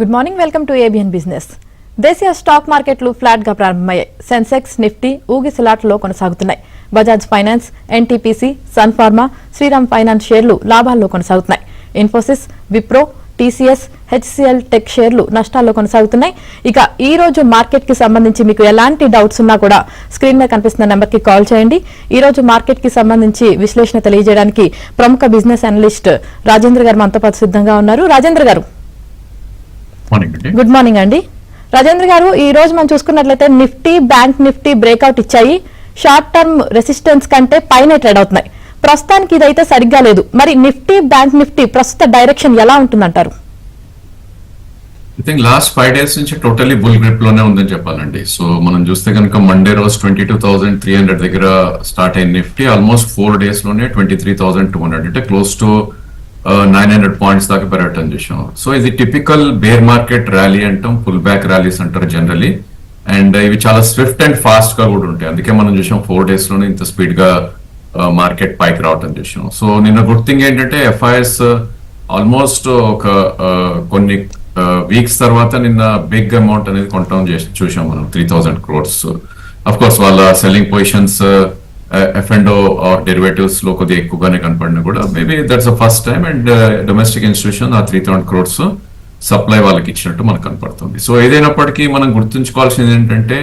Good morning welcome to ABN business దేశీయ stock మార్కెట్లు ఫ్లాట్గా ప్రారంభమయ్యాయి సెన్సెక్స్ నిఫ్టీ ఊగిసిలాట్లో కొనసాగుతున్నాయి. Bajaj finance NTPC Sun Pharma Shriram finance షేర్లు లాభాల్లో కొనసాగుతున్నాయి. Infosys Wipro TCS HCL tech షేర్లు నష్టాల్లో కొనసాగుతున్నాయి. ఇక ఈ రోజు మార్కెట్కి సంబంధించి మీకు ఎలాంటి డౌట్స్ ఉన్నా కూడా స్క్రీన్ మీద కనిపిస్తున్న నెంబర్కి కాల్ చేయండి. ఈ రోజు మార్కెట్కి సంబంధించి విశ్లేషణ తెలియజేయడానికి ప్రముఖ బిజినెస్ అనలిస్ట్ రాజేంద్ర గారు మనతో పాటు సిద్ధంగా ఉన్నారు. రాజేంద్ర గారు. గుడ్ మార్నింగ్ అండి. రాజేంద్ర గారు ఈ రోజు మనం చూసుకున్నట్లయితే నిఫ్టీ బ్యాంక్ నిఫ్టీ బ్రేక్అవుట్ ఇచ్చాయి. షార్ట్ టర్మ్ రెసిస్టెన్స్ కంటే పైన ట్రేడ్ అవుతున్నాయి. ప్రస్తుతానికి ఇదైతే సరిగ్గా లేదు. మరి నిఫ్టీ బ్యాంక్ నిఫ్టీ ప్రస్తుత డైరెక్షన్ ఎలా ఉంటుందంటారు? I think last five days నుంచి టోటలీ బుల్ గ్రిప్లోనే ఉందని చెప్పాలండి. సో మనం చూస్తే కనుక మండే రోజు twenty two thousand three hundred దగ్గర స్టార్ట్ అయిన నిఫ్టీ ఆల్మోస్ట్ ఫోర్ డేస్లోనే twenty three thousand two hundred అంటే close to nine hundred points దాకా పెరగటం చూసాం సో ఇది టిపికల్ బేర్ మార్కెట్ ర్యాలీ అంటాం పుల్ బ్యాక్ ర్యాలీస్ అంటారు జనరలీ అండ్ ఇవి చాలా స్విఫ్ట్ అండ్ ఫాస్ట్గా కూడా ఉంటాయి. అందుకే మనం చూసాం ఫోర్ డేస్లోనే ఇంత స్పీడ్గా మార్కెట్ పైకి రావటం చూసాం సో నిన్న గుడ్ థింగ్ ఏంటంటే ఎఫ్ఐఎస్ ఆల్మోస్ట్ ఒక కొన్ని వీక్స్ తర్వాత నిన్న బిగ్ అమౌంట్ అనేది కొనటం చేసి చూసాం మనం three thousand crores of course వాళ్ళ సెల్లింగ్ పొజిషన్స్ ఎఫ్ అండ్ డెరివేటివ్స్లో కొద్దిగా ఎక్కువగానే కనపడినా కూడా maybe that's a first time and domestic institution uh three thousand crores supply వాళ్ళకి ఇచ్చినట్టు మనకు కనపడుతుంది. సో ఏదైనప్పటికీ మనం గుర్తుంచుకోవాల్సింది ఏంటంటే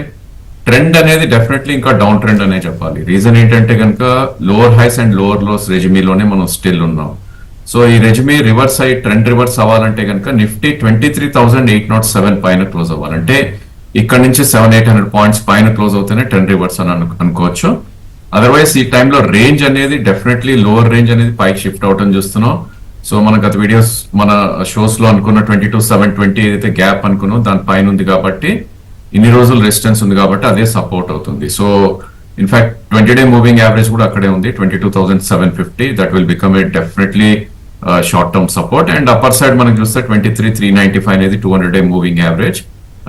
ట్రెండ్ అనేది డెఫినెట్లీ ఇంకా డౌన్ ట్రెండ్ అనే చెప్పాలి. రీజన్ ఏంటంటే కనుక lower highs and lower lows రెజిమీలోనే మనం స్టిల్ ఉన్నాం. సో ఈ రెజిమీ రివర్స్ అయ్యి ట్రెండ్ రివర్స్ అవ్వాలంటే కనుక Nifty twenty three thousand eight naught seven పైన క్లోజ్ అవ్వాలంటే ఇక్కడ నుంచి సెవెన్ ఎయిట్ హండ్రెడ్ పాయింట్స్ పైన క్లోజ్ అవుతేనే ట్రెండ్ రివర్స్ అని అనుకోవచ్చు. అదర్వైజ్ ఈ టైంలో రేంజ్ అనేది డెఫినెట్లీ లోవర్ రేంజ్ అనేది పైకి షిఫ్ట్ అవటం చూస్తున్నాం. సో మన గత వీడియోస్ మన షోస్లో అనుకున్న ట్వంటీ టూ సెవెన్ ట్వంటీ ఏదైతే గ్యాప్ అనుకున్నాం దాని పైన ఉంది కాబట్టి ఇన్ని రోజులు రెసిస్టెన్స్ ఉంది కాబట్టి అదే సపోర్ట్ అవుతుంది. So in fact twenty day moving average కూడా అక్కడే ఉంది. Twenty two thousand seven fifty that will become a definitely short term support and upper side మనం చూస్తే twenty three three ninety five అనేది two hundred day moving average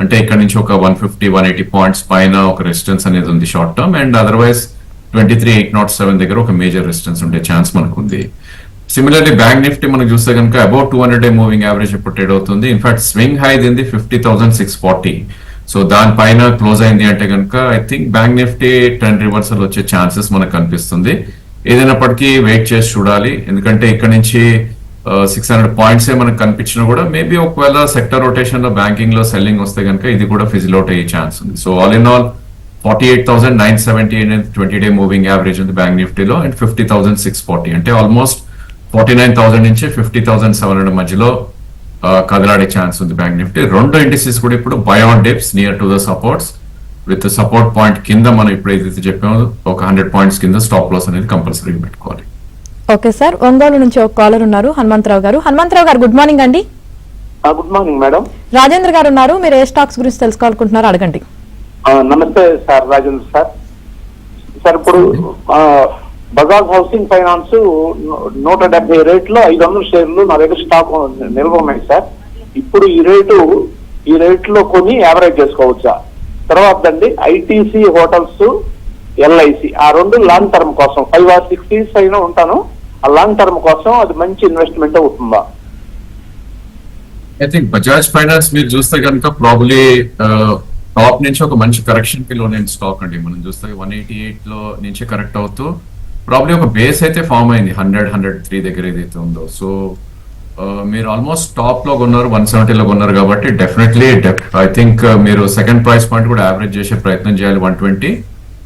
అంటే ఇక్కడ నుంచి ఒక one fifty one eighty points పైన ఒక resistance అనేది ఉంది short term and otherwise twenty three eight naught seven దగ్గర ఒక మేజర్ రెసిస్టెన్స్ ఉండే ఛాన్స్ మనకు ఉంది సిమిలర్లీ బ్యాంక్ నిఫ్టీ మనకు చూస్తే కనుక about two hundred day moving average ఇప్పుడు ట్రేడ్ అవుతుంది. In fact swing high దింది fifty thousand six forty so దానిపైన క్లోజ్ అయింది అంటే కనుక I think bank Nifty ten reversal వచ్చే ఛాన్సెస్ మనకు కనిపిస్తుంది. ఏదైనప్పటికీ వెయిట్ చేసి చూడాలి. ఎందుకంటే ఇక్కడ నుంచి సిక్స్ హండ్రెడ్ పాయింట్స్ ఏ మనకు కనిపించినా కూడా మేబీ ఒకవేళ సెక్టర్ రొటేషన్లో బ్యాంకింగ్లో సెల్లింగ్ వస్తే కనుక ఇది కూడా ఫిజిల్ అవుట్ అయ్యే ఛాన్స్ ఉంది. So all in all forty eight thousand nine seventy twenty day moving average ఉంది బ్యాంక్ నిఫ్టీలో and fifty thousand six forty అంటే ఆల్మోస్ట్ ఫార్టీ నైన్ థౌసండ్ నుంచి ఫిఫ్టీ థౌసండ్ సెవెన్ హండ్రెడ్ మధ్యలో కదలాడే ఛాన్స్ ఉంది bank Nifty రెండు indices కూడా ఇప్పుడు buy on dips near to the supports with support point కింద మనం ఇప్పుడు ఏదైతే చెప్పామో ఒక హండ్రెడ్ పాయింట్స్ కింద స్టాప్ లాస్ అనేది కంపల్సరీ పెట్టుకోవాలి. ఓకే సార్ ఒంగోలు నుంచి ఒక కాలర్ ఉన్నారు హనుమంతరావు గారు. హనుమంతరావు గారు గుడ్ మార్నింగ్ అండి. ఆ, గుడ్ మార్నింగ్ మేడం రాజేంద్ర గారు ఉన్నారు మీరు ఏ స్టాక్స్ గురించి తెలుసుకోవాలనుకుంటున్నారో అడగండి. నమస్తే సార్ రాజేంద్ర సార్. సార్ ఇప్పుడు బజాజ్ హౌసింగ్ ఫైనాన్స్ నూట డెబ్బై రేట్లో ఐదు వందల షేర్లు నా దగ్గర స్టాక్ నిల్వ ఉన్నాయి సార్. ఇప్పుడు ఈ రేటు ఈ రేట్లో కొని యావరేజ్ చేసుకోవచ్చా? తర్వాత అండి ఐటీసీ హోటల్స్ ఎల్ఐసి ఆ రెండు లాంగ్ టర్మ్ కోసం ఫైవ్ ఆర్ సిక్స్ ఇయర్స్ అయినా ఉంటాను. ఆ లాంగ్ టర్మ్ కోసం అది మంచి ఇన్వెస్ట్మెంట్ అవుతుందా? ఐ థింక్ బజాజ్ ఫైనాన్స్ మీరు చూస్తే కనుక ప్రాబ్లీ టాప్ నుంచి ఒక మంచి కరెక్షన్కి లోన్ స్టాక్ అండి. మనం చూస్తే వన్ ఎయిటీ ఎయిట్లో నుంచి కరెక్ట్ అవుతూ ప్రాబ్లీ ఒక బేస్ అయితే ఫామ్ అయింది. హండ్రెడ్ హండ్రెడ్ త్రీ దగ్గర ఏదైతే ఉందో. సో uh, మీరు ఆల్మోస్ట్ టాప్లో కొన్నారు వన్ సెవెంటీలో కొన్నారు కాబట్టి డెఫినెట్లీ ఐ థింక్ మీరు సెకండ్ ప్రైస్ పాయింట్ కూడా యావరేజ్ చేసే ప్రయత్నం చేయాలి one twenty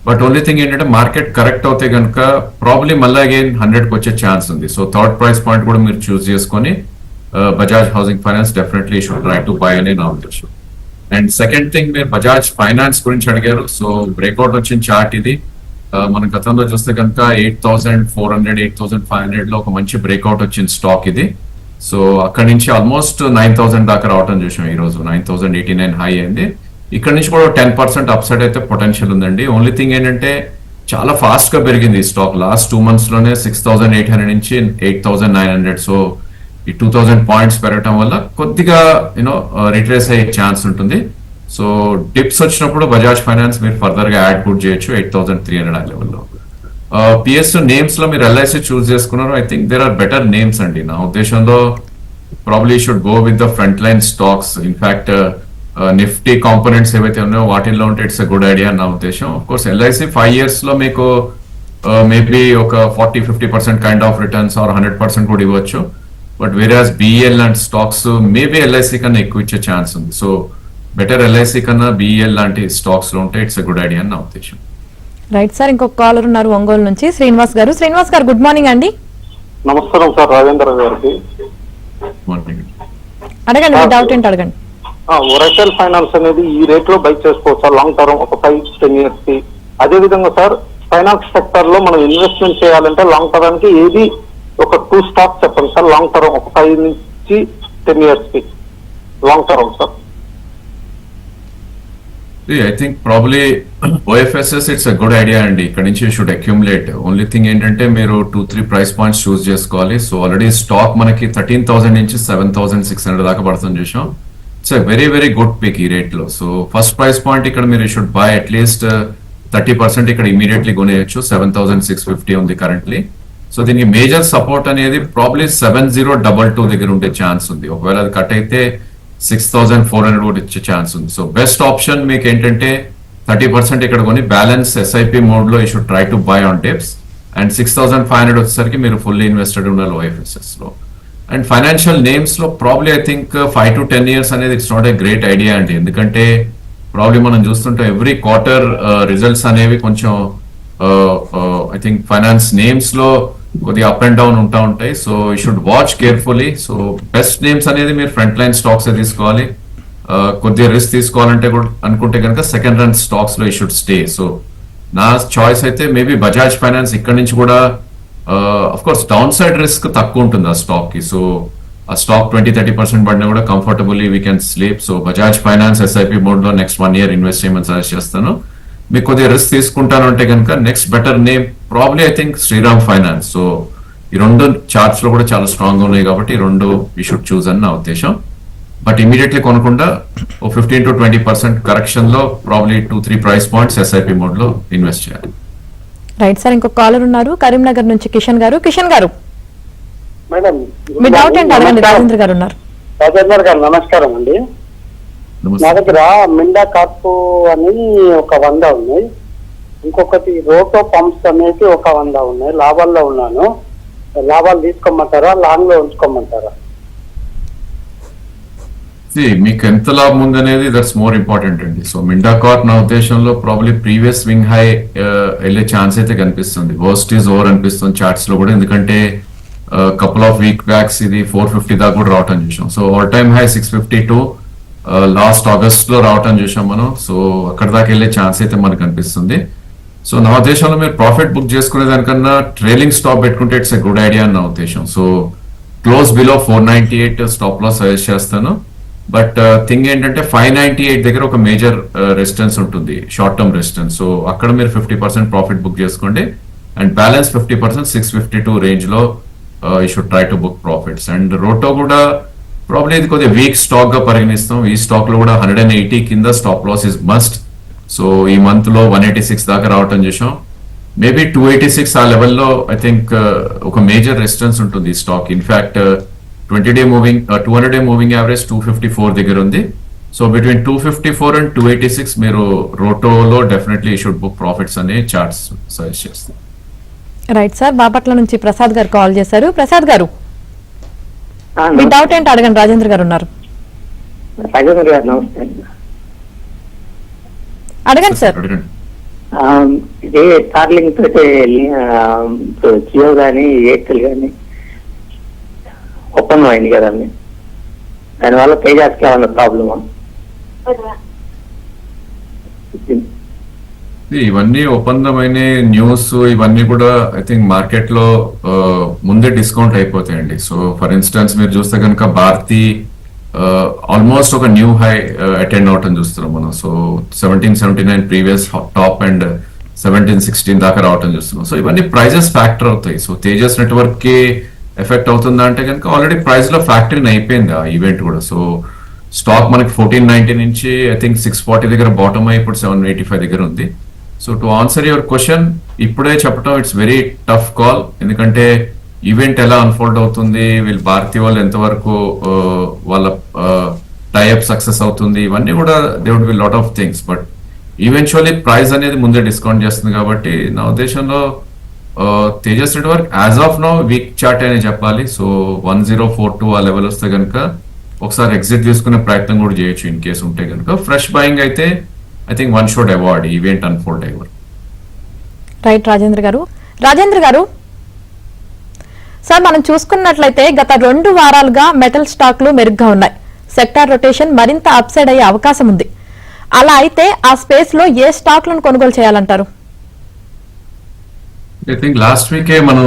but only thing ఏంటంటే మార్కెట్ కరెక్ట్ అవుతే కనుక ప్రాబ్లీ మళ్ళీ అగైన్ హండ్రెడ్కి వచ్చే ఛాన్స్ ఉంది. సో థర్డ్ ప్రైస్ పాయింట్ కూడా మీరు చూస్ చేసుకొని Bajaj housing finance definitely should try to buy అని నా ఉద్దేశం అండ్ సెకండ్ థింగ్ మీరు బజాజ్ ఫైనాన్స్ గురించి అడిగారు. సో బ్రేక్అవుట్ వచ్చిన చార్ట్ ఇది. మనం మన గతంలో చూస్తే కనుక eight thousand four hundred eight thousand five హండ్రెడ్లో ఒక మంచి బ్రేక్అవుట్ వచ్చిన స్టాక్ ఇది. సో అక్కడ నుంచి ఆల్మోస్ట్ నైన్ థౌసండ్ దాకా రావటం చూసాం ఈ రోజు. Nine thousand eighty nine high అయింది. ఇక్కడ నుంచి కూడా టెన్ పర్సెంట్ అప్సైడ్ అయితే పొటెన్షియల్ ఉందండి. ఓన్లీ థింగ్ ఏంటంటే చాలా ఫాస్ట్గా పెరిగింది ఈ స్టాక్ లాస్ట్ టూ మంత్స్లోనే సిక్స్ థౌసండ్ ఎయిట్ హండ్రెడ్ నుంచి eight thousand nine hundred so ఈ టూ థౌసండ్ పాయింట్స్ పెరగటం వల్ల కొద్దిగా యూనో రిట్రేస్ uh, అయ్యే ఛాన్స్ ఉంటుంది. సో డిప్స్ వచ్చినప్పుడు బజాజ్ ఫైనాన్స్ మీరు ఫర్దర్గా యాడ్ కూడా చేయొచ్చు ఎయిట్ థౌసండ్ త్రీ హండ్రెడ్ ఆ లెవెల్లో పిఎస్ నేమ్స్లో మీరు ఎల్ఐసి చూస్ చేసుకున్నారు. I think there are better names అండి. నా ఉద్దేశంలో probably should go with the front line stocks in fact Nifty components ఏవైతే ఉన్నాయో వాటిల్లో ఉంటే ఇట్స్ ఎ గుడ్ ఐడియా నా ఉద్దేశం. ఆఫ్ కోర్స్ ఎల్ఐసి ఫైవ్ ఇయర్స్లో మీకు uh, మేబీ ఒక forty fifty percent kind of returns or hundred percent కూడా ఇవ్వచ్చు. బట్ వేరే బిఈఎల్ లాంటి స్టాక్స్ మేబీ ఎల్ఐసి కన్నా ఎక్కువ ఇచ్చే ఛాన్స్ ఉంది సో బెటర్ ఎల్ఐసి కన్నా బిఈఎల్ లాంటి స్టాక్స్లో ఉంటే ఇట్స్ గుడ్ ఐడియా నా ఉద్దేశం. రైట్ సార్ ఇంకొక కాలర్ ఉన్నారు ఒంగోలు నుంచి. శ్రీనివాస్ గారు. శ్రీనివాస్ గారు గుడ్ మార్నింగ్ అండి. నమస్కారం సార్ రాజేంద్ర గారికి. మార్నింగ్ అడగండి మీ డౌట్ ఏంటి అడగండి. ఒరటెల్ ఫైనాన్స్ అనేది ఈ రేట్లో బై చేసుకోవచ్చా లాంగ్ టర్మ్ ఒక ఫైవ్ టెన్ ఇయర్స్కి. అదే విధంగా సార్ ఫైనాన్స్ సెక్టర్లో మనం ఇన్వెస్ట్మెంట్ చేయాలంటే లాంగ్ టర్మ్కి ఏది ఒక టూ స్టాక్స్ చెప్పండి సార్. లాంగ్ టర్మ్ ఒక ఫైవ్ నుంచి టెన్ ఇయర్స్కి. Long term sir. I think probably OFSS it's a good idea అండి. ఇక్కడ నుంచి షుడ్ అక్యుములేట్ ఓన్లీ థింగ్ ఏంటంటే మీరు two three price points choose చేసుకోవాలి. సో ఆల్రెడీ స్టాక్ మనకి థర్టీన్ థౌసండ్ నుంచి సెవెన్ థౌసండ్ సిక్స్ హండ్రెడ్ దాకా పడుతుంది చూసాం. It's very very good pick ఈ రేట్లో. సో ఫస్ట్ ప్రైస్ పాయింట్ ఇక్కడ మీరు should buy at least thirty percent ఇక్కడ ఇమీడియట్లీ కొనేయచ్చు. సెవెన్ థౌసండ్ సిక్స్ ఫిఫ్టీ ఉంది కరెంట్లీ సో దీనికి మేజర్ సపోర్ట్ అనేది probably seven zero double two దగ్గర ఉండే ఛాన్స్ ఉంది. ఒకవేళ అది కట్ అయితే సిక్స్ థౌసండ్ ఫోర్ హండ్రెడ్ కూడా ఇచ్చే ఛాన్స్ ఉంది. సో బెస్ట్ ఆప్షన్ మీకు ఏంటంటే థర్టీ పర్సెంట్ ఇక్కడ కొని బ్యాలెన్స్ ఎస్ఐపి మోడ్లో you should try to buy on dips and six thousand five hundred వచ్చేసరికి మీరు ఫుల్లీ ఇన్వెస్టెడ్ ఉండాలి ఓఎఫ్ఎస్ఎస్లో. And financial నేమ్స్లో probably I think five to ten years అనేది it's not a great idea అండి. ఎందుకంటే ప్రాబ్లీ మనం చూస్తుంటే ఎవ్రీ క్వార్టర్ రిజల్ట్స్ అనేవి కొంచెం ఐ థింక్ ఫైనాన్స్ నేమ్స్లో కొద్దిగా అప్ అండ్ డౌన్ ఉంటా ఉంటాయి. So you should watch carefully so best names అనేది మీరు ఫ్రంట్ లైన్ స్టాక్స్ తీసుకోవాలి. కొద్దిగా రిస్క్ తీసుకోవాలంటే కూడా అనుకుంటే కనుక సెకండ్ రన్ స్టాక్స్లో యూ షుడ్ స్టే సో నా చాయిస్ అయితే మేబీ బజాజ్ ఫైనాన్స్ ఇక్కడ నుంచి కూడా of course down side risk తక్కువ ఉంటుంది ఆ స్టాక్కి. సో ఆ స్టాక్ ట్వంటీ థర్టీ పర్సెంట్ పడినా కూడా comfortably we can sleep so Bajaj finance SIP మోడ్లో నెక్స్ట్ వన్ ఇయర్ ఇన్వెస్ట్ చేయమని సజెస్ట్ చేస్తాను. మీకు కొద్దిగా రిస్క్ తీసుకుంటాను అంటే కనుక next better name probably I think Shriram finance so ఈ రెండు చార్ట్స్లో కూడా చాలా స్ట్రాంగ్గా ఉన్నాయి కాబట్టి ఈ రెండు యూ షుడ్ చూస్ అని నా ఉద్దేశం. బట్ ఇమీడియట్లీ కొనకుండా ఓ fifteen to twenty percent కరెక్షన్లో probably two three price points SIP మోడ్లో ఇన్వెస్ట్ చేయాలి. రైట్ సార్ ఇంకొక కాలర్ ఉన్నారు. కరీంనగర్ నుంచి కిషన్ గారు. కిషన్ గారు. మేడం మీ డౌట్ ఏంటి? అడగండి. రాజేంద్ర గారు ఉన్నారు. రాజేంద్ర గారు నమస్కారం అండి. నా దగ్గర మిండా కార్పు అని ఒక వంద ఉన్నాయి. ఇంకొకటి రోటో పంప్స్ అనేది ఒక వంద ఉన్నాయి. లాభాల్లో ఉన్నాను. లాభాలు తీసుకోమంటారా? లాంగ్లో ఉంచుకోమంటారా మీకు ఎంత లాభం ఉంది అనేది దట్స్ మోర్ ఇంపార్టెంట్ అండి. సో మిండా కార్ట్ నా ఉద్దేశంలో ప్రాబ్లీ ప్రీవియస్ వింగ్ హై వెళ్ళే ఛాన్స్ అయితే కనిపిస్తుంది. వర్స్ట్ ఈజ్ ఓవర్ అనిపిస్తుంది చార్ట్స్లో కూడా. ఎందుకంటే కపుల్ ఆఫ్ వీక్ బ్యాక్స్ ఇది ఫోర్ ఫిఫ్టీ దాకా కూడా రావటం చూసాం. So all time high six fifty two last ఆగస్ట్లో రావటం చూసాం మనం. సో అక్కడ దాకా వెళ్ళే ఛాన్స్ అయితే మనకు కనిపిస్తుంది సో నా ఉద్దేశంలో మీరు ప్రాఫిట్ బుక్ చేసుకునే దానికన్నా ట్రైలింగ్ స్టాప్ పెట్టుకుంటే ఇట్స్ ఎ గుడ్ ఐడియా అని నా ఉద్దేశం. So close below four ninety eight stop loss suggest చేస్తాను బట్ థింగ్ uh, ఏంటంటే ఫైవ్ నైన్టీ ఎయిట్ దగ్గర ఒక మేజర్ రెసిస్టెన్స్ uh, ఉంటుంది. షార్ట్ టర్మ్ రెసిస్టెన్స్ సో అక్కడ మీరు ఫిఫ్టీ పర్సెంట్ ప్రాఫిట్ బుక్ చేసుకోండి. And balance fifty percent six fifty two రేంజ్లో you should try to book profits and Roto కూడా probably ఇది కొద్దిగా వీక్ స్టాక్గా పరిగణిస్తాం. ఈ స్టాక్లో కూడా హండ్రెడ్ అండ్ ఎయిటీ కింద stop loss is must so ఈ మంత్లో వన్ ఎయిటీ సిక్స్ దాకా రావటం చూసాం మేబీ టూ ఎయిటీ సిక్స్ ఆ లెవెల్లో ఐ థింక్ ఒక మేజర్ రెసిస్టెన్స్ ఉంటుంది ఈ stock in fact twenty day moving two hundred day moving average two fifty four దగ్గర ఉంది. So between two fifty four and two eighty six మీరు రోటోలో definitely should book profits అనే charts suggest చేస్తాం. Right sir Bapatla నుంచి ప్రసాద్ గారు call చేశారు. ప్రసాద్ గారు మీ డౌట్ ఏంటి అడగండి. రాజేంద్ర గారు ఉన్నారు. రాజేంద్ర గారు నమస్తే. అడగండి సార్. అడగండి. ఆ, ఇదే స్టార్లింగ్ తోటి జియో గానీ ఎయిర్టెల్ గానీ ఒప్పందం అయింది కదండి దానివల్ల తేజాస్కి ఏమన్నా ప్రాబ్లమా? ఇవన్నీ ఒప్పందమైన న్యూస్ ఇవన్నీ కూడా ఐ థింక్ మార్కెట్లో ముందే డిస్కౌంట్ అయిపోతాయండి. సో ఫర్ ఇన్స్టెన్స్ మీరు చూస్తే కనుక భారతి Uh, ఆల్మోస్ట్ ఒక న్యూ హై అటెండ్ అవటం చూస్తున్నాం మనం. So seventeen seventy nine previous top and seventeen sixteen దాకా రావటం చూస్తున్నాం. సో ఇవన్నీ ప్రైజెస్ ఫ్యాక్టర్ అవుతాయి. సో తేజస్ నెట్వర్క్కి ఎఫెక్ట్ అవుతుందా అంటే కనుక ఆల్రెడీ ప్రైస్లో ఫ్యాక్టరీ అయిపోయింది ఆ ఈవెంట్ కూడా. సో స్టాక్ మనకి ఫోర్టీన్ నైన్టీ నుంచి ఐ థింక్ సిక్స్ ఫార్టీ దగ్గర బాటమ్ అయి ఇప్పుడు సెవెన్ ఎయిటీ ఫైవ్ దగ్గర ఉంది. So to answer your question ఇప్పుడే చెప్పడం ఇట్స్ వెరీ టఫ్ కాల్ ఎందుకంటే ఈవెంట్ ఎలా అన్ఫోల్డ్ అవుతుంది? వీళ్ళు భారతీయ వాళ్ళు ఎంతవరకు వాళ్ళ టైఅప్ సక్సెస్ అవుతుంది? ఇవన్నీ కూడా they would be lot of things but eventually price అనేది ముందే డిస్కౌంట్ చేస్తుంది కాబట్టి నా ఉద్దేశంలో Tejas network as of now weak chart అని చెప్పాలి. So one zero four two ఆ లెవెల్ వస్తే కనుక ఒకసారి ఎగ్జిట్ తీసుకునే ప్రయత్నం కూడా చేయొచ్చు ఇన్ కేసు ఉంటే కనుక ఫ్రెష్ బయింగ్ అయితే I think one should await event unfold అయ్యే రైట్ రాజేంద్ర గారు. రాజేంద్ర గారు సార్ మనం చూసుకున్నట్లయితే గత రెండు వారాలుగా మెటల్ స్టాక్లు మెరుగ్గా ఉన్నాయి. సెక్టార్ రొటేషన్ మరింత అప్సైడ్ అయ్యే అవకాశం ఉంది. అలా అయితే ఆ స్పేస్లో ఏ స్టాక్లను కొనుగోలు చేయాలంటారు? ఐ థింక్ లాస్ట్ వీకే మనం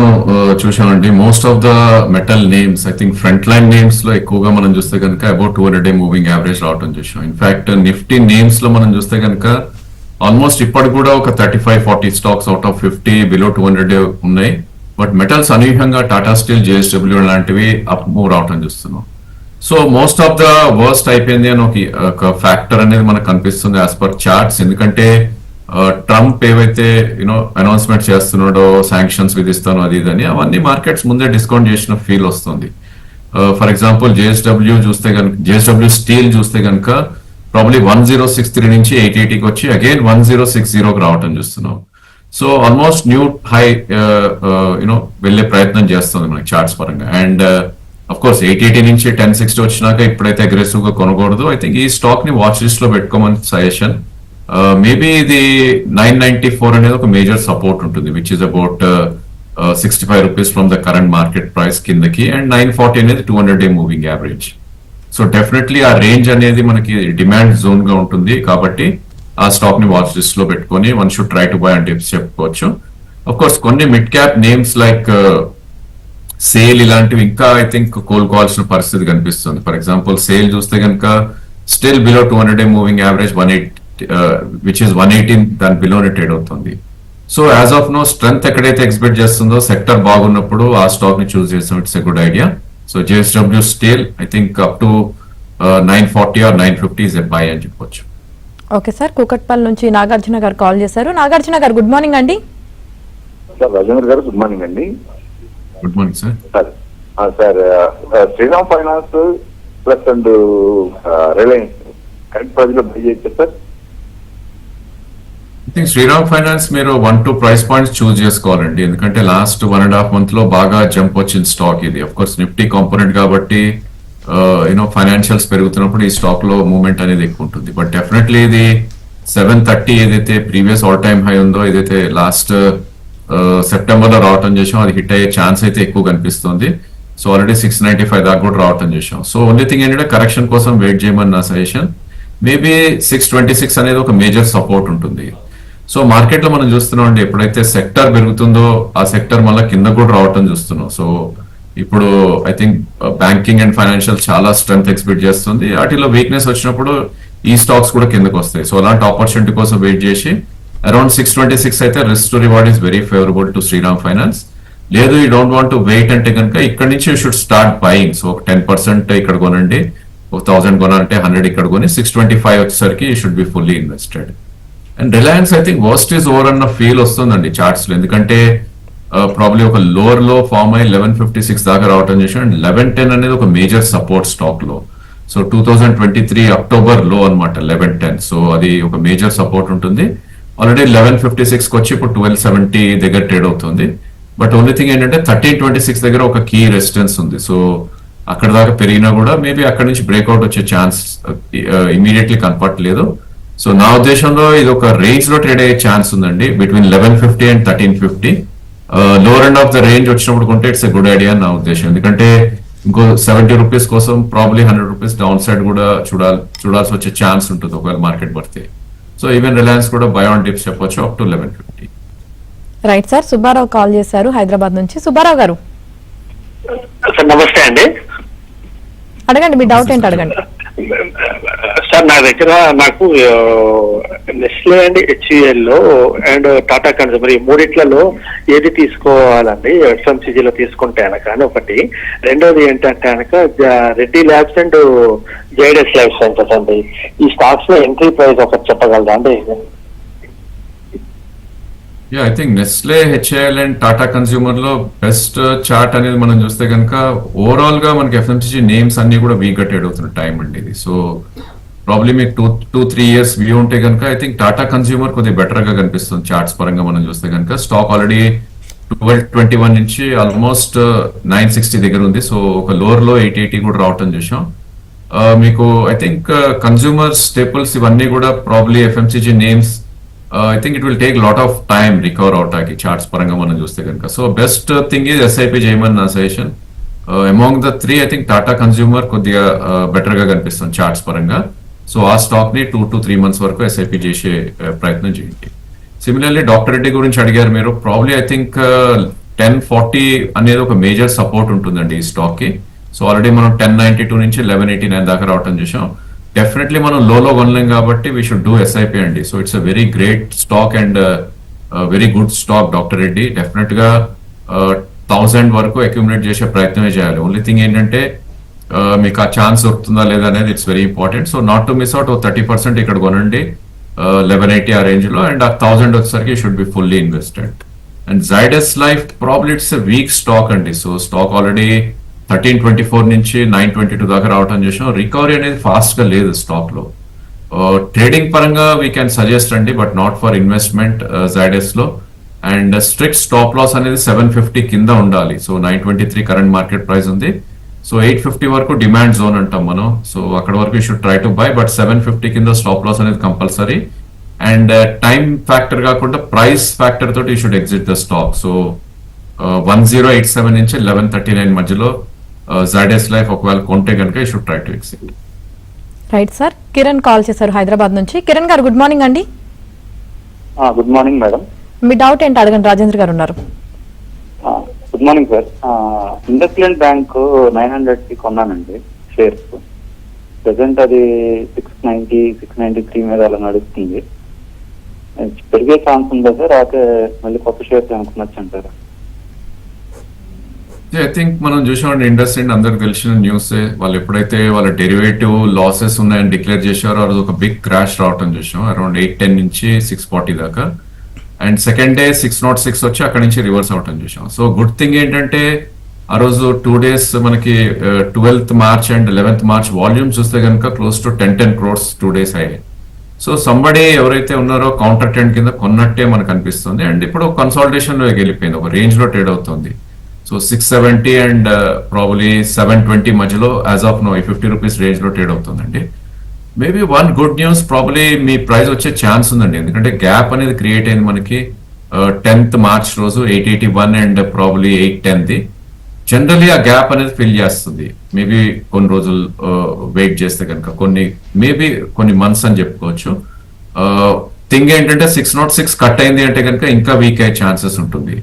చూసామండి most of the metal names I think front line నేమ్స్లో ఎక్కువగా మనం చూస్తే కనుక about two hundred day moving average రావడం చూసాం ఇన్ఫాక్ట్ నిఫ్టీ నేమ్స్లో మనం చూస్తే కనుక ఆల్మోస్ట్ ఇప్పటి కూడా ఒక thirty five forty stocks out of fifty below two hundred ఉన్నాయి. బట్ మెటల్స్ అనూహ్యంగా టాటా స్టీల్ జేఎస్డబ్ల్యూ లాంటివి అప్ మూవ్ రావటం చూస్తున్నాం. So most of the worst అయిపోయింది అని ఒక ఒక ఫ్యాక్టర్ అనేది మనకు కనిపిస్తుంది యాజ్ పర్ చార్ట్స్ ఎందుకంటే ట్రంప్ ఏవైతే యూనో అనౌన్స్మెంట్ చేస్తున్నాడో శాంక్షన్స్ విధిస్తానో అది ఇదని అవన్నీ మార్కెట్స్ ముందే డిస్కౌంట్ చేసిన ఫీల్ వస్తుంది. ఫర్ ఎగ్జాంపుల్ జేఎస్డబ్ల్యూ చూస్తే కనుక జేఎస్డబ్ల్యూ స్టీల్ చూస్తే కనుక probably one zero six three నుంచి ఎయిట్ ఎయిటీకి వచ్చి అగైన్ వన్ జీరో సిక్స్ జీరోకి రావటం చూస్తున్నాం. So almost new high you know వెళ్ళే ప్రయత్నం చేస్తుంది మనకి చార్ట్స్ పరంగా. And of course eight eighty నుంచి టెన్ సిక్స్టీ వచ్చినాక ఇప్పుడైతే అగ్రెసివ్గా కొనకూడదు. ఐ థింక్ ఈ స్టాక్ని వాచ్ లిస్ట్లో పెట్టుకోమని సజెషన్ మేబీ uh, ఇది నైన్ నైన్టీ ఫోర్ అనేది ఒక మేజర్ సపోర్ట్ ఉంటుంది which is about sixty five rupees from the current market price కిందకి అండ్ నైన్ ఫార్టీ అనేది two hundred day moving average so definitely ఆ రేంజ్ అనేది మనకి డిమాండ్ జోన్గా ఉంటుంది కాబట్టి ఆ స్టాక్ని వాచ్ లిస్ట్లో పెట్టుకొని one should try to buy అని టిప్స్ చెప్పుకోవచ్చు. అఫ్ కోర్స్ కొన్ని mid cap names like SAIL ఇలాంటివి ఇంకా ఐ థింక్ కోలుకోవాల్సిన పరిస్థితి కనిపిస్తుంది. ఫర్ ఎగ్జాంపుల్ సేల్ చూస్తే కనుక still below two hundred day moving average one eight which is one eighteen దాని బిలోనే ట్రేడ్ అవుతుంది. So as of now strength ఎక్కడైతే ఎక్స్పెక్ట్ చేస్తుందో సెక్టర్ బాగున్నప్పుడు ఆ స్టాక్ని చూస్. చేసాం it's a good idea so JSW steel I think up to nine forty or nine fifty is a buy అని చెప్పొచ్చు. ఓకే సార్ కూకట్పల్లి నుంచి నాగార్జున గారు కాల్ చేశారు. నాగార్జున గారు గుడ్ మార్నింగ్ అండి. సార్ రాజేంద్ర గారు గుడ్ మార్నింగ్ అండి. Good morning sir. సార్ ఆ, సార్ ఆ, Shriram finance plus and Reliance. Correct ప్రైస్లో బై చేయొచ్చు సార్ థింక్ శ్రీరామ్ ఫైనాన్స్ మీరు one two price points choose చేసుకోవాలండి. ఎందుకంటే లాస్ట్ వన్ అండ్ హాఫ్ మంత్లో బాగా జంప్ వచ్చింది స్టాక్ ఇది. అఫ్ కోర్స్ నిఫ్టీ కాంపోనెంట్ కాబట్టి Uh, యూనో ఫైనాన్షియల్స్ పెరుగుతున్నప్పుడు ఈ స్టాక్లో మూమెంట్ అనేది ఎక్కువ ఉంటుంది. బట్ డెఫినెట్లీ ఇది సెవెన్ థర్టీ ఏదైతే ప్రీవియస్ ఆల్ టైమ్ హై ఉందో ఏదైతే లాస్ట్ సెప్టెంబర్లో రావటం చేసాం అది హిట్ అయ్యే ఛాన్స్ అయితే ఎక్కువ కనిపిస్తుంది. So already six ninety five దాకా కూడా రావటం చేసాం. సో ఓన్లీ థింగ్ ఏంటంటే కరెక్షన్ కోసం వెయిట్ చేయమని నా suggestion maybe six twenty six అనేది ఒక మేజర్ సపోర్ట్ ఉంటుంది. సో మార్కెట్లో మనం చూస్తున్నాం అండి ఎప్పుడైతే సెక్టర్ పెరుగుతుందో ఆ సెక్టర్ మళ్ళీ కింద కూడా రావటం చూస్తున్నాం. సో ఇప్పుడు I think banking and financial చాలా స్ట్రెంత్ ఎక్స్పెక్ట్ చేస్తుంది. వాటిలో వీక్నెస్ వచ్చినప్పుడు ఈ స్టాక్స్ కూడా కిందకు వస్తాయి. సో అలాంటి ఆపర్చునిటీ కోసం వెయిట్ చేసి అరౌండ్ సిక్స్ ట్వంటీ సిక్స్ అయితే risk to reward is very favourable to Shriram finance లేదు ఈ డోంట్ వాంట్ టు వెయిట్ అంటే కనుక ఇక్కడ నుంచి షుడ్ స్టార్ట్ బయింగ్ సో ఒక టెన్ పర్సెంట్ ఇక్కడ కొనండి. ఒక థౌసండ్ కొనాలంటే హండ్రెడ్ ఇక్కడ కొని సిక్స్ ట్వంటీ ఫైవ్ వచ్చేసరికి should be fully invested and Reliance I think worst is over అన్న ఫీల్ వస్తుందండి చార్ట్స్లో. ఎందుకంటే Uh, ప్రాబ్లీ ఒక లోవర్లో ఫామ్ అయ్యి లెవెన్ ఫిఫ్టీ సిక్స్ దాకా రావటం చేసి అండ్ లెవెన్ టెన్ అనేది ఒక మేజర్ సపోర్ట్ స్టాక్లో so two thousand twenty three అక్టోబర్లో అనమాట లెవెన్ టెన్ సో అది ఒక మేజర్ సపోర్ట్ ఉంటుంది. ఆల్రెడీ లెవెన్ ఫిఫ్టీ సిక్స్ వచ్చి ఇప్పుడు ట్వెల్వ్ సెవెంటీ దగ్గర ట్రేడ్ అవుతుంది. బట్ ఓన్లీ థింగ్ ఏంటంటే థర్టీన్ ట్వంటీ సిక్స్ దగ్గర ఒక కీ రెసిస్టెన్స్ ఉంది. సో అక్కడ దాకా పెరిగినా కూడా మేబీ అక్కడ నుంచి బ్రేక్అవుట్ వచ్చే ఛాన్స్ ఇమీడియట్లీ కనపట్లేదు సో నా ఉద్దేశంలో ఇది ఒక రేంజ్లో ట్రేడ్ అయ్యే ఛాన్స్ ఉందండి. Between eleven fifty and thirteen fifty lower end of the range వచ్చినప్పుడు కొంటే ఇట్స్ ఎ గుడ్ ఐడియా నా ఉద్దేశం. ఎందుకంటే ఇంకో సెవెంటీ రూపీస్ కోసం probably hundred rupees down side కూడా చూడాలి చూడాల్సి వచ్చే ఛాన్స్ ఉంటుంది ఒకవేళ మార్కెట్ పడితే. సో ఈవెన్ రిలయన్స్ కూడా బయాన్ టిప్స్ చెప్పొచ్చు up to eleven fifty right sir Subbarao call చేశారు హైదరాబాద్ నుంచి. సుబ్బారావు గారు. సార్ నమస్తే అండి. అడగండి మీ డౌట్ ఏంటి అడగండి. సార్ నా దగ్గర నాకు నెస్లే అండ్ హెచ్ఈఎల్లో అండ్ టాటా కన్సూమర్ ఈ మూడిట్లలో ఏది తీసుకోవాలండి ఎఫ్ఎంసీజీలో తీసుకుంటే అనక అని ఒకటి. రెండోది ఏంటంటే అనక Reddy labs and Zydus labs అండి ఈ స్టాక్స్లో ఎంట్రీ ప్రైస్ ఒకటి చెప్పగలరా అండి? Yeah I think Nestle HAL and Tata కన్స్యూమర్లో best chart అనేది మనం చూస్తే కనుక ఓవరాల్గా మనకి ఎఫ్ఎంసీజీ నేమ్స్ అన్ని కూడా వీక్గా ట్రేడ్ అవుతున్న టైం అండి ఇది. సో ప్రాబ్లీ మీకు two two three years view ఉంటే కనుక ఐ థింక్ టాటా కన్స్యూమర్ కొద్దిగా బెటర్గా కనిపిస్తుంది చార్ట్స్ పరంగా మనం చూస్తే కనుక stock already twelve twenty one నుంచి ఆల్మోస్ట్ నైన్ సిక్స్టీ దగ్గర ఉంది. సో ఒక లోవర్లో ఎయిట్ ఎయిటీ కూడా రావటం చూసాం uh, మీకు ఐ థింక్ కన్స్యూమర్ స్టేపుల్స్ ఇవన్నీ కూడా probably FMCG names I think it will take lot of time recover అవటానికి చార్ట్స్ పరంగా మనం చూస్తే కనుక so best thing is SIP చేయమని నా suggestion among the three I think Tata consumer కొద్దిగా uh, బెటర్గా కనిపిస్తుంది చార్ట్స్ పరంగా. సో ఆ స్టాక్ని టూ టు త్రీ మంత్స్ వరకు ఎస్ఐపి చేసే uh, ప్రయత్నం చేయండి. సిమిలర్లీ డాక్టర్ రెడ్డి గురించి అడిగారు మీరు. Probably I think ten forty అనేది ఒక మేజర్ సపోర్ట్ ఉంటుందండి ఈ స్టాక్కి. సో ఆల్రెడీ మనం టెన్ నైన్టీ టూ నుంచి లెవెన్ ఎయిటీ నైన్ దాకా రావటం చూసాం. డెఫినెట్లీ మనం లోలో కొనలేం కాబట్టి వీ షుడ్ డూ ఎస్ఐపి అండి. So it's a very great stock and very good stock doctor Reddy డెఫినెట్గా uh, థౌసండ్ వరకు అక్యుములేట్ చేసే ప్రయత్నమే చేయాలి. ఓన్లీ థింగ్ ఏంటంటే మీకు ఆ ఛాన్స్ దొరుకుతుందా లేదా అనేది it's very important so not to miss out oh thirty percent ఇక్కడ కొనండి. లెవెన్ ఎయిటీ ఆ రేంజ్లో అండ్ ఆ థౌసండ్ వచ్చేసరికి should be fully invested and Zydus life probably it's weak stock అండి. So stock already thirteen twenty four నుంచి nine twenty two దాకా రావటం చేసాం రికవరీ అనేది ఫాస్ట్గా లేదు స్టాక్లో ట్రేడింగ్ పరంగా వీ క్యాన్ సజెస్ట్ అండి బట్ నాట్ ఫర్ ఇన్వెస్ట్మెంట్ జైడెస్లో అండ్ స్ట్రిక్ట్ స్టాప్ లాస్ అనేది సెవెన్ ఫిఫ్టీ కింద ఉండాలి. So nine twenty three current market price ఉంది. సో ఎయిట్ ఫిఫ్టీ వరకు డిమాండ్ జోన్ అంటాం మనం. సో అక్కడ వరకు should try to buy but seven fifty కింద స్టాప్ లాస్ అనేది కంపల్సరీ అండ్ టైం ఫ్యాక్టర్ కాకుండా ప్రైస్ ఫ్యాక్టర్ తోటి you should exit the stock so one zero eight seven నుంచి లెవెన్ థర్టీ నైన్ మధ్యలో జైడెస్ లైఫ్ ఒకవేళ కొంటే కనుక you should try to exit right sir Kiran call చేశారు హైదరాబాద్ నుంచి. కిరణ్ గారు గుడ్ మార్నింగ్ అండి. గుడ్ మార్నింగ్ మేడం మీ డౌట్ ఏంటి అడగండి. రాజేంద్ర గారు ఉన్నారు. Good morning sir industrial bank nine హండ్రెడ్కి కొన్నానండి షేర్స్ ప్రజెంట్ అది six ninety six ninety three మీద అలా నడుస్తుంది. పెరిగే ఛాన్స్ ఉందా సార్ అయితే మళ్ళీ కొత్త షేర్స్ అనుకున్నచ్చు అంటారా ఐ థింక్ మనం చూసామండి ఇండస్ట్రీ అందరికి తెలిసిన న్యూస్ వాళ్ళు ఎప్పుడైతే వాళ్ళ డెరివేటివ్ లాసెస్ ఉన్నాయని డిక్లేర్ చేశారో అది ఒక బిగ్ క్రాష్ రావటం చూసాం. అరౌండ్ ఎయిట్ టెన్ నుంచి సిక్స్ ఫార్టీ దాకా. And second day six nought six వచ్చి అక్కడ నుంచి రివర్స్ అవటం చూసాం. సో గుడ్ థింగ్ ఏంటంటే ఆ రోజు టూ డేస్ మనకి twelfth March and eleventh March volume చూస్తే కనుక close to ten ten crores two days అయ్యాయి సో సంబడి ఎవరైతే ఉన్నారో కౌంటర్ ట్రెండ్ కింద కొన్నట్టే మనకు అనిపిస్తుంది. అండ్ ఇప్పుడు కన్సాలిడేషన్లో వెళ్ళిపోయింది ఒక రేంజ్లో ట్రేడ్ అవుతుంది. So six seventy and probably seven twenty మధ్యలో as of now fifty rupees రేంజ్లో ట్రేడ్ అవుతుందండి. Maybe one good news probably మీ ప్రైస్ వచ్చే ఛాన్స్ ఉందండి. ఎందుకంటే గ్యాప్ అనేది క్రియేట్ అయింది మనకి టెన్త్ మార్చ్ రోజు eight eighty one and probably eight tenth generally ఆ గ్యాప్ అనేది ఫిల్ చేస్తుంది. మేబీ కొన్ని రోజులు వెయిట్ చేస్తే కనుక. కొన్ని మేబీ కొన్ని మంత్స్ అని చెప్పుకోవచ్చు. థింగ్ ఏంటంటే సిక్స్ నాట్ సిక్స్ కట్ అయింది అంటే కనుక ఇంకా వీక్ అయ్యే ఛాన్సెస్ ఉంటుంది.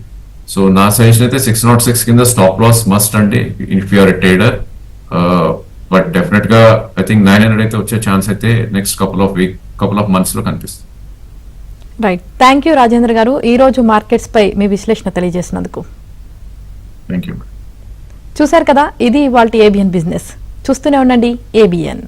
సో నా సజెషన్ అయితే సిక్స్ నాట్ సిక్స్ కింద స్టాప్ లాస్ మస్ట్ అండి. ఇఫ్ యూఆర్ ట్రేడర్ బట్ డెఫినెట్గా ఐ థింక్ నైన్ హండ్రెడ్ అయితే వచ్చే ఛాన్స్ అయితే next couple of week couple of మంత్స్లో కనిపిస్తుంది. రైట్ థ్యాంక్ యూ రాజేంద్ర గారు. ఈ రోజు మార్కెట్స్ పై మీ విశ్లేషణ తెలియజేసినందుకు. థ్యాంక్ యూ చూశారు కదా ఇది ఇవాళ ఏబిఎన్ బిజినెస్ చూస్తూనే ఉండండి ఏబిఎన్